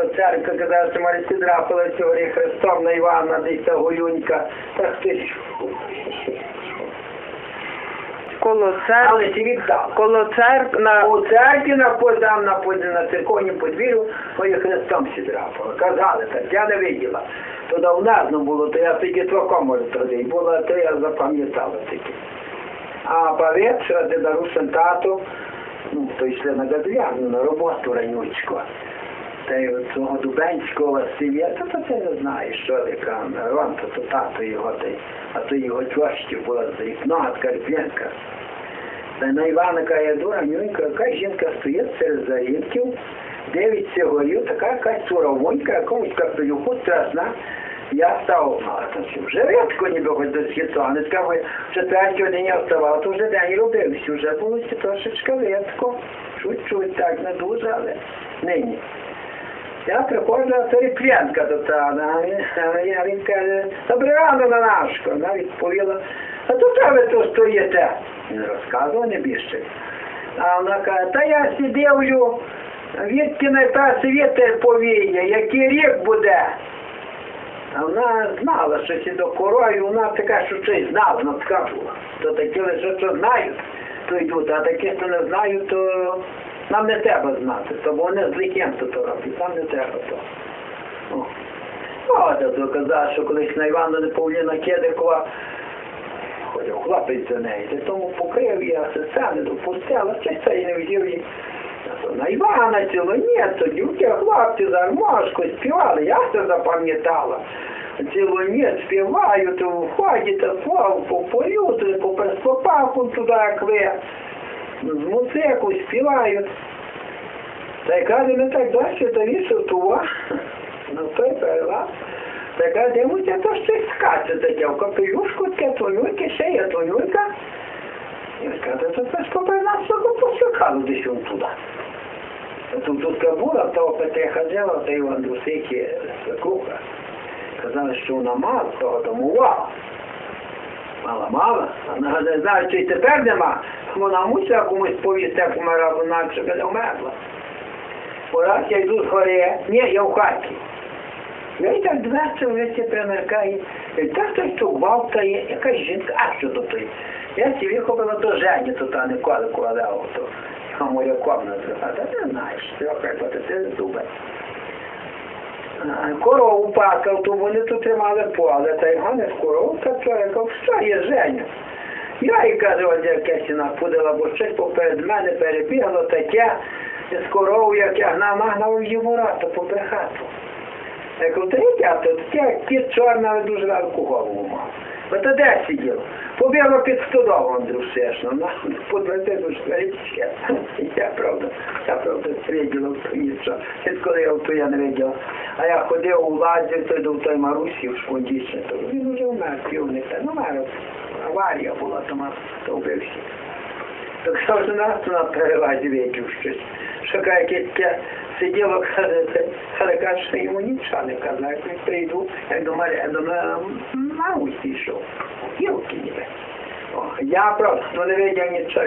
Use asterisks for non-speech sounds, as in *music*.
коло церкви, казав, що Марці драпала сьогодні Христом на Івана, десь та голюнька. Так ти? Коло церкви. Але віддав. Коло церкви на У церкві на подам на под- на церковнім подвір'ю моє Христом сідрапало. Казали так, я не виділа. То давно було, то я тоді трохи може тоді було, то я запам'ятала таки. А повечора, де дарусен тату, ну, то йшли на Гадляну, на роботу ранючку. Та й цього Дубенського Василя, то, то ти не знаєш, що яка Рон, то, то тато його, та й- а то його тьощі була з вікна, Карп'янка. Та на Івана каже, дура, нюнька, яка жінка стоїть серед зарідків, дивиться горів, така якась суровонька, якомусь капелюху страшна. Я став, ну, що, вже рідко ніби хоч до світанецька, бо в четвертій годині вставав, то вже день робився, вже було трошечки рідко, чуть-чуть, так, не дуже, але нині. Я приходжу, а це Ріплянка до тана, а він- каже, добре рано на нашку. Вона відповіла, а то чого ви тут стоїте? Він розказував не більше. А вона каже, та я сидівлю, відки найперше вітер повіє, який рік буде. А вона знала, що ці до корою, вона така, що щось знала, вона така. То такі лише, що знають, то йдуть, а такі, хто не знають, то нам не треба знати, то бо вони з легенду то роблять, нам не треба то. О. О, та то казав, що колись на Івана Павліна Кедикова ходив хлопець за неї, та тому покрив я сестра не допустила, чи це і не взяв її. На Івана ціло, ні, то дівки, хлопці за гармошку співали, я це запам'ятала. Цілу ніч співають, входять, славу попоють, по перспопаху туди, як ви музику співають. Та й каже, не так далі, то вішав тува. *laughs* Ну, той перела. Та й каже, дивуся, то щось скаче таке, в капелюшку таке, тонюйки, ще є тонюйка. І він каже, то це ж попри нас всього посікало десь он туди. Тут тут була, того Петреха взяла, та й в Андрусикі свекруха. Казали, що вона мала, того домувала. Мала, мала. Не знаю, чи й тепер нема. Вона мусила комусь повісти, як умирала, вона якщо не вмерла. Бо раз я йду з гори, ні, я в хаті. Я і так дверця вже ці примеркає. І так хтось тут гвалтає, якась жінка, а що то той? Я ці вихопила до Жені, то та ніколи кладав, то а моя комната. А та не знаєш, трохи платити не дуби. А, Корову пакав, то вони тут тримали поле, та й гониш корову, та чоловік, що є Женя? Я і кажу, от якась вона подала, бо щось поперед мене перебігло таке, з корову, як я гнав, нагнав її ворота попри хату. Я кажу, та то, таке, як кіт чорна, але дуже велику голову мав. Бо то де сиділо? Побігло під стодову, Андрюшешно, на подвертину шкарічки. Я, правда, я, правда, виділа нічого. Відколи я то я не виділа. А я ходив у лазі, той до той Марусі в шпондічне, то він вже вмер, півник. Ну, мер, аварія була, то мав, то вбився. Так що ж нас на перевазі видів щось. Що каже, якесь сиділо, каже, але каже, що йому нічого не казав. Як прийду, як до Марія, до Марусі йшов. Гілки ніби. Я просто не видів нічого.